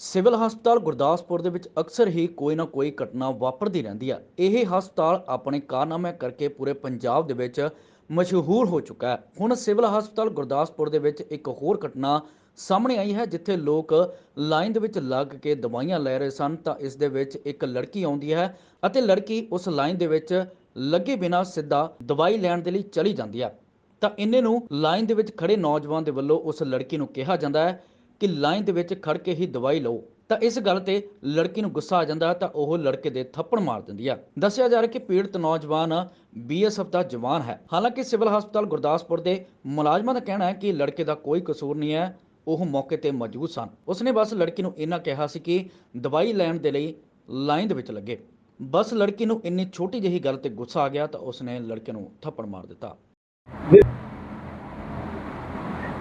Civil ਹਸਪਤਾਲ ਗੁਰਦਾਸਪੁਰ ਦੇ ਵਿੱਚ ਅਕਸਰ ਹੀ ਕੋਈ ਨਾ ਕੋਈ ਘਟਨਾ ਵਾਪਰਦੀ ਰਹਿੰਦੀ ਹੈ ਇਹ ਹਸਪਤਾਲ ਆਪਣੇ ਕਾਰਨਾਮੇ ਕਰਕੇ ਪੂਰੇ ਪੰਜਾਬ ਦੇ ਵਿੱਚ ਮਸ਼ਹੂਰ ਹੋ ਚੁੱਕਾ ਹੈ। ਹੁਣ ਸਿਵਲ ਹਸਪਤਾਲ ਗੁਰਦਾਸਪੁਰ ਦੇ ਵਿੱਚ ਇੱਕ ਹੋਰ ਘਟਨਾ ਸਾਹਮਣੇ ਆਈ ਹੈ, ਜਿੱਥੇ ਲੋਕ ਲਾਈਨ ਦੇ ਵਿੱਚ ਲੱਗ ਕੇ ਦਵਾਈਆਂ ਲੈ ਰਹੇ ਸਨ। ਤਾਂ ਇਸ ਦੇ ਵਿੱਚ ਇੱਕ ਲੜਕੀ ਆਉਂਦੀ ਹੈ ਅਤੇ ਲੜਕੀ ਉਸ ਲਾਈਨ ਦੇ ਵਿੱਚ ਲੱਗੇ ਬਿਨਾਂ ਸਿੱਧਾ ਦਵਾਈ ਲੈਣ ਦੇ ਲਈ ਚਲੀ ਜਾਂਦੀ ਹੈ ਤਾਂ ਇੰਨੇ ਨੂੰ ਲਾਈਨ ਦੇ ਵਿੱਚ ਖੜੇ ਨੌਜਵਾਨ ਦੇ ਵੱਲੋਂ ਉਸ ਲੜਕੀ ਨੂੰ ਕਿਹਾ ਜਾਂਦਾ ਹੈ ਕਿ ਲਾਈਨ ਦੇ ਵਿੱਚ ਖੜ ਕੇ ਹੀ ਦਵਾਈ ਲਓ, ਤਾਂ ਇਸ ਗੱਲ ਤੇ ਲੜਕੀ ਨੂੰ ਗੁੱਸਾ ਆ ਜਾਂਦਾ ਤਾਂ ਉਹ ਲੜਕੇ ਦੇ ਥੱਪੜ ਮਾਰ ਦਿੰਦੀ ਹੈ ਦੱਸਿਆ ਜਾ ਰਿਹਾ ਕਿ ਪੀੜਤ ਨੌਜਵਾਨ ਬੀਐਸਐਫ ਦਾ ਜਵਾਨ ਹੈ। ਹਾਲਾਂਕਿ ਸਿਵਲ ਹਸਪਤਾਲ ਗੁਰਦਾਸਪੁਰ ਦੇ ਮੁਲਾਜ਼ਮਾਂ ਦਾ ਕਹਿਣਾ ਹੈ ਕਿ ਲੜਕੇ ਦਾ ਕੋਈ ਕਸੂਰ ਨਹੀਂ ਹੈ, ਉਹ ਮੌਕੇ ਤੇ ਮੌਜੂਦ ਸਨ। ਉਸਨੇ ਬਸ ਲੜਕੀ ਨੂੰ ਇੰਨਾ ਕਿਹਾ ਸੀ ਕਿ ਦਵਾਈ ਲੈਣ ਦੇ ਲਈ ਲਾਈਨ ਦੇ ਵਿੱਚ ਲੱਗੇ। ਬਸ ਲੜਕੀ ਨੂੰ ਇੰਨੀ ਛੋਟੀ ਜਿਹੀ ਗੱਲ ਤੇ ਗੁੱਸਾ ਆ ਗਿਆ ਤਾਂ ਉਸਨੇ ਲੜਕੇ ਨੂੰ ਥੱਪੜ ਮਾਰ ਦਿੱਤਾ।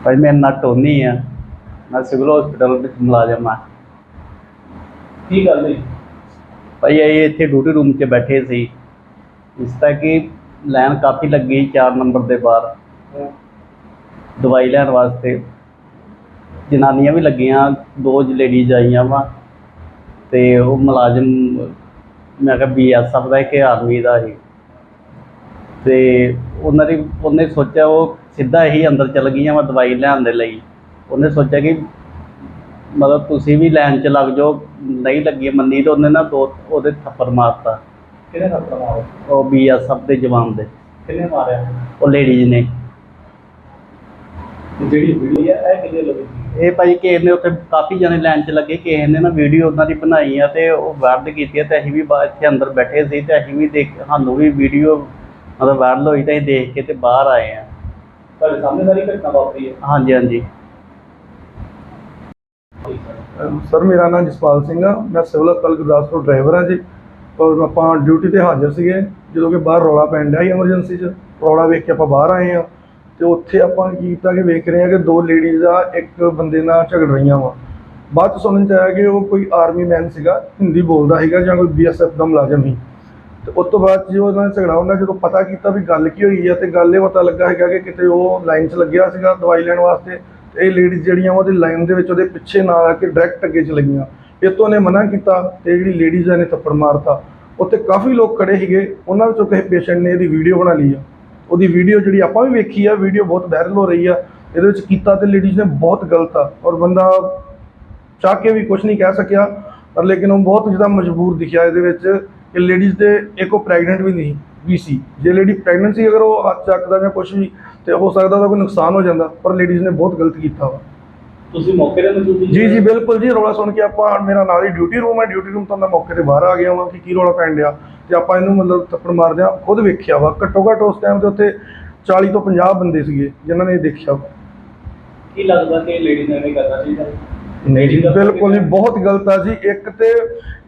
ਭਾਈ, ਮੈਂ ਨਾ ਟੋਨੀ ਆ। ਮੈਂ ਸਿਵਲ ਹਸਪੀਟਲ ਵਿੱਚ ਮੁਲਾਜ਼ਮ ਆ ਕੀ ਗੱਲ ਹੋਈ? ਭਾਈ ਇਹ ਇੱਥੇ ਡਿਊਟੀ ਰੂਮ 'ਚ ਬੈਠੇ ਸੀ। ਇਸ ਤਰ੍ਹਾਂ ਕਿ ਲਾਈਨ ਕਾਫੀ ਲੱਗੀ 4 ਨੰਬਰ ਦੇ ਬਾਹਰ। ਦਵਾਈ ਲੈਣ ਵਾਸਤੇ। ਜਨਾਨੀਆਂ ਵੀ ਲੱਗੀਆਂ ਦੋ ਲੇਡੀਜ਼ ਆਈਆਂ ਵਾ ਤੇ ਉਹ ਮੁਲਾਜ਼ਮ ਮੈਂ ਕਿਹਾ ਬੀਐਸਐਫ ਦਾ ਕਿ ਆਰਮੀ ਦਾ ਸੀ। ਤੇ ਉਹਨਾਂ ਦੀ ਉਹਨੇ ਸੋਚਿਆ ਉਹ ਸਿੱਧਾ ਹੀ ਅੰਦਰ ਚਲ ਗਈਆਂ ਵਾ ਦਵਾਈ ਲੈਣ ਦੇ ਲਈ। ਉਹਨੇ ਸੋਚਿਆ ਕਿ ਮਤਲਬ ਤੁਸੀਂ ਵੀ ਲਾਈਨ 'ਚ ਲੱਗ ਜਾਓ ਨਹੀਂ ਲੱਗੀ ਮੰਨੀ ਤਾਂ ਉਹਨੇ ਨਾ ਦੋ ਉਹਦੇ ਥੱਪੜ ਮਾਰਤਾ। ਕਿਹਨੇ ਥੱਪੜ ਮਾਰਿਆ ਉਹ ਬੀਐਸਐਫ ਦੇ ਜਵਾਨ ਦੇ। ਕਿਹਨੇ ਮਾਰਿਆ? ਉਹ ਲੇਡੀਜ਼ ਨੇ। ਜਿਹੜੀ ਵੀਡੀਓ ਹੈ ਇਹ ਕਿਹਦੇ ਲੱਗੀ ਇਹ ਭਾਈ ਕਿਸੇ ਨੇ ਉੱਥੇ ਕਾਫੀ ਜਣੇ ਲਾਈਨ 'ਚ ਲੱਗੇ ਕਿਸੇ ਨੇ ਨਾ ਵੀਡੀਓ ਉਹਨਾਂ ਦੀ ਬਣਾਈ ਆ ਤੇ ਉਹ ਵਾਇਰਲ ਕੀਤੀ ਆ ਤੇ ਅਸੀਂ ਵੀ ਬਾਅਦ ਇੱਥੇ ਅੰਦਰ ਬੈਠੇ ਸੀ ਤੇ ਅਸੀਂ ਵੀ ਦੇਖ ਸਾਨੂੰ ਵੀ ਵੀਡੀਓ ਮਤਲਬ ਵਾਇਰਲ ਹੋਈ ਤਾਂ ਅਸੀਂ ਦੇਖ ਕੇ ਤੇ ਬਾਹਰ ਆਏ ਆ। ਤੁਹਾਡੇ ਸਾਹਮਣੇ ਸਾਰੀ ਘਟਨਾ ਵਾਪਰੀ ਹੈ ਹਾਂਜੀ ਹਾਂਜੀ। ਸਰ, ਮੇਰਾ ਨਾਮ ਜਸਪਾਲ ਸਿੰਘ ਆ। ਮੈਂ ਸਿਵਲ ਹਸਪਤਾਲ ਗੁਰਦਾਸਪੁਰ ਡਰਾਈਵਰ ਹਾਂ ਜੀ। ਔਰ ਆਪਾਂ ਡਿਊਟੀ ਤੇ ਹਾਜ਼ਰ ਸੀਗੇ, ਜਦੋਂ ਕਿ ਬਾਹਰ ਰੌਲਾ ਪੈਣ ਡਿਆ ਸੀ ਐਮਰਜੈਂਸੀ 'ਚ। ਰੌਲਾ ਵੇਖ ਕੇ ਆਪਾਂ ਬਾਹਰ ਆਏ ਆ। ਤੇ ਉੱਥੇ ਆਪਾਂ ਕੀ ਕੀਤਾ ਕਿ ਵੇਖ ਰਹੇ ਆ ਕਿ ਦੋ ਲੇਡੀਜ਼ ਆ, ਇੱਕ ਬੰਦੇ ਨਾਲ ਝਗੜ ਰਹੀਆਂ ਵਾ। ਬਾਅਦ 'ਚ ਸੁਣਨ ਚ ਆਇਆ ਕਿ ਉਹ ਕੋਈ ਆਰਮੀ ਮੈਨ ਸੀਗਾ, ਹਿੰਦੀ ਬੋਲਦਾ ਸੀਗਾ ਜਾਂ ਕੋਈ ਬੀਐਸਐਫ ਦਾ ਮੁਲਾਜ਼ਮ ਸੀ। ਤੇ ਉਸ ਤੋਂ ਬਾਅਦ ਜਦੋਂ ਉਹਨਾਂ ਨੇ ਝਗੜਾ ਉਹਨਾਂ ਜਦੋਂ ਪਤਾ ਕੀਤਾ ਵੀ ਗੱਲ ਕੀ ਹੋਈ ਆ, ਤੇ ਗੱਲ ਇਹ ਪਤਾ ਲੱਗਾ ਹੈਗਾ ਕਿ ਕਿਤੇ ਉਹ ਲਾਈਨ 'ਚ ਲੱਗਿਆ ਸੀਗਾ ਦਵਾਈ ਲੈਣ ਵਾਸਤੇ। ਇਹ ਲੇਡੀਜ਼ ਜਿਹੜੀਆਂ ਉਹਦੇ ਲਾਈਨ ਦੇ ਵਿੱਚ ਉਹਦੇ ਪਿੱਛੇ ਨਾ ਆ ਕੇ ਡਾਇਰੈਕਟ ਅੱਗੇ ਚ ਲੱਗੀਆਂ। ਇਹ ਤੋਂ ਉਹਨੇ ਮਨਾ ਕੀਤਾ ਤੇ ਜਿਹੜੀ ਲੇਡੀਜ਼ ਨੇ ਥੱਪੜ ਮਾਰਤਾ। ਉੱਥੇ ਕਾਫੀ ਲੋਕ ਖੜੇ ਸੀਗੇ, ਉਹਨਾਂ ਵਿੱਚੋਂ ਕਿਸੇ ਪੇਸ਼ੈਂਟ ਨੇ ਇਹਦੀ ਵੀਡੀਓ ਬਣਾ ਲਈ ਆ। ਉਹਦੀ ਵੀਡੀਓ ਜਿਹੜੀ ਆਪਾਂ ਵੀ ਵੇਖੀ ਆ ਵੀਡੀਓ ਬਹੁਤ ਵਾਇਰਲ ਹੋ ਰਹੀ ਆ। ਇਹਦੇ ਵਿੱਚ ਕੀਤਾ ਤੇ ਲੇਡੀਜ਼ ਨੇ ਬਹੁਤ ਗਲਤ ਆ ਔਰ ਬੰਦਾ ਚਾਹ ਕੇ ਵੀ ਕੁਝ ਨਹੀਂ ਕਹਿ ਸਕਿਆ, ਪਰ ਲੇਕਿਨ ਉਹ ਬਹੁਤ ਜ਼ਿਆਦਾ ਮਜਬੂਰ ਦਿਖਿਆ ਇਹਦੇ ਵਿੱਚ। ਕਿ ਲੇਡੀਜ਼ ਦੇ ਇੱਕ ਪ੍ਰੈਗਨੈਂਟ ਵੀ ਨਹੀਂ ਵੀ ਸੀ। ਜੇ ਲੇਡੀ ਪ੍ਰੈਗਨੈਂਟ ਸੀ ਅਗਰ ਉਹ ਹੱਥ ਚੱਕਦਾ ਜਾਂ ਕੁਝ ਵੀ ਤੇ ਹੋ ਸਕਦਾ ਉਹਦਾ ਕੋਈ ਨੁਕਸਾਨ ਹੋ ਜਾਂਦਾ ਪਰ ਲੇਡੀਜ਼ ਨੇ ਬਹੁਤ ਗਲਤ ਕੀਤਾ ਵਾ। ਤੁਸੀਂ ਮੌਕੇ ਤੇ ਮੌਜੂਦ ਸੀ? ਜੀ ਜੀ ਬਿਲਕੁਲ ਜੀ ਰੌਲਾ ਸੁਣ ਕੇ ਆਪਾਂ ਮੇਰਾ ਨਾਲ ਹੀ ਡਿਊਟੀ ਰੂਮ ਹੈ। ਡਿਊਟੀ ਰੂਮ ਤੋਂ ਮੈਂ ਮੌਕੇ ਤੇ ਬਾਹਰ ਆ ਗਿਆ ਵਾਂ ਕਿ ਕੀ ਰੌਲਾ ਪੈਣ ਡਿਆ। ਤੇ ਆਪਾਂ ਇਹਨੂੰ ਮਤਲਬ ਥੱਪੜ ਮਾਰਦਿਆਂ ਖੁਦ ਵੇਖਿਆ ਵਾ। ਘੱਟੋ ਘੱਟ ਉਸ ਟਾਈਮ ਤੇ ਉੱਥੇ 40 ਤੋਂ 50 ਬੰਦੇ ਸੀਗੇ ਜਿਨ੍ਹਾਂ ਨੇ ਇਹ ਦੇਖਿਆ ਵਾ। ਕੀ ਲੱਗਦਾ ਕਿ ਲੇਡੀ ਨੇ ਨਹੀਂ ਕਰਨਾ ਚਾਹੀਦਾ? ਬਿਲਕੁਲ ਨਹੀਂ ਬਹੁਤ ਗਲਤ ਆ ਜੀ। ਇੱਕ ਤੇ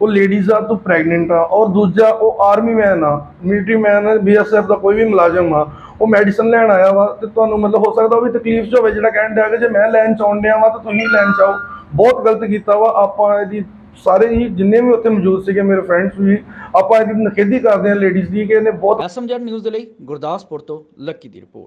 ਉਹ ਲੇਡੀਜ਼ ਆ ਤੂੰ ਪ੍ਰੈਗਨੈਂਟ ਆ। ਔਰ ਦੂਜਾ ਉਹ ਆਰਮੀ ਮੈਨ ਆ। ਮਿਲਟਰੀ ਮੈਨ ਆ ਬੀਐਸਐਫ ਦਾ ਕੋਈ ਵੀ ਮੁਲਾਜ਼ਮ ਆ ਉਹ ਮੈਡੀਸਨ ਲੈਣ ਆਇਆ ਵਾ ਤੇ ਤੁਹਾਨੂੰ ਮਤਲਬ ਹੋ ਸਕਦਾ ਉਹ ਵੀ ਤਕਲੀਫ 'ਚ ਹੋਵੇ ਜਿਹੜਾ ਕਹਿਣ ਡਿਆ ਕਿ ਜੇ ਮੈਂ ਲੈਣ ਚ ਆਉਣ ਡਿਆ ਵਾ ਤਾਂ ਤੁਸੀਂ ਲੈਣ ਚ ਆਓ ਬਹੁਤ ਗਲਤ ਕੀਤਾ ਵਾ। ਆਪਾਂ ਇਹਦੀ ਸਾਰੇ ਹੀ ਜਿੰਨੇ ਵੀ ਉੱਥੇ ਮੌਜੂਦ ਸੀਗੇ ਮੇਰੇ ਫਰੈਂਡਸ ਵੀ ਆਪਾਂ ਇਹਦੀ ਨਖੇਦੀ ਕਰਦੇ ਹਾਂ ਲੇਡੀਜ਼ ਦੀ ਕਿ ਇਹਨੇ ਬਹੁਤ ਐਸਐਮਜੈਡ ਨਿਊਜ਼ ਦੇ ਲਈ ਗੁਰਦਾਸਪੁਰ ਤੋਂ ਲੱਕੀ ਦੀ ਰਿਪੋਰਟ।